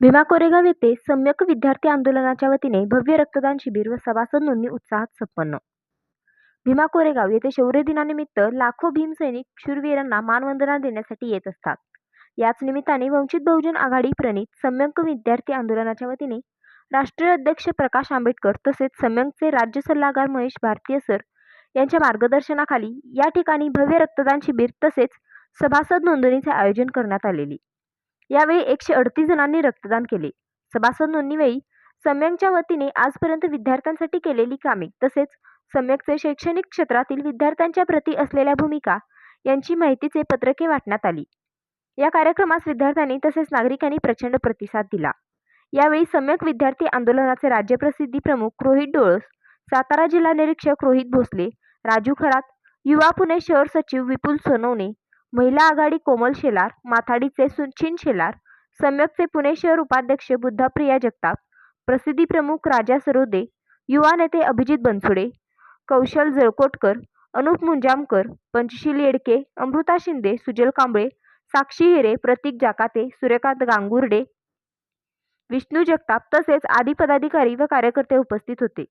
भीमा कोरेगाव येथे सम्यक विद्यार्थी आंदोलनाच्या वतीने भव्य रक्तदान शिबिर व सभासद नोंदणी उत्साहात संपन्न. भीमा कोरेगाव येथे शौर्य दिनानिमित्त लाखो भीमसैनिक शूरवीरांना मानवंदना देण्यासाठी येत असतात. याच निमित्ताने वंचित बहुजन आघाडी प्रणित सम्यक विद्यार्थी आंदोलनाच्या वतीने राष्ट्रीय अध्यक्ष प्रकाश आंबेडकर तसेच सम्यकचे राज्य सल्लागार महेश भारतीय सर यांच्या मार्गदर्शनाखाली या ठिकाणी भव्य रक्तदान शिबिर तसेच सभासद नोंदणीचे आयोजन करण्यात आलेले. यावेळी एकशे अडतीस जणांनी रक्तदान केले. सभासद नोंदणीवेळी सम्यकच्या वतीने आजपर्यंत विद्यार्थ्यांसाठी केलेली कामे तसेच सम्यकचे शैक्षणिक क्षेत्रातील विद्यार्थ्यांच्या प्रती असलेल्या भूमिका यांची माहितीचे पत्रके वाटण्यात आली. या कार्यक्रमास विद्यार्थ्यांनी तसेच नागरिकांनी प्रचंड प्रतिसाद दिला. यावेळी सम्यक विद्यार्थी आंदोलनाचे राज्यप्रसिद्धी प्रमुख रोहित डोळस सातारा जिल्हा निरीक्षक रोहित भोसले राजू खरात युवा पुणे शहर सचिव विपुल सोनवणे महिला आघाडी कोमल शेलार माथाडीचे सुचिन शेलार सम्यकचे पुणे शहर उपाध्यक्ष बुद्धाप्रिया जगताप प्रसिद्धी प्रमुख राजा सरोदे युवा नेते अभिजित बनसुडे कौशल जळकोटकर अनुप मुंजामकर पंचशील येडके अमृता शिंदे सुजल कांबळे साक्षी हिरे प्रतीक जाकाते सूर्यकांत गांगुर्डे विष्णू जगताप तसेच आदी पदाधिकारी व कार्यकर्ते उपस्थित होते.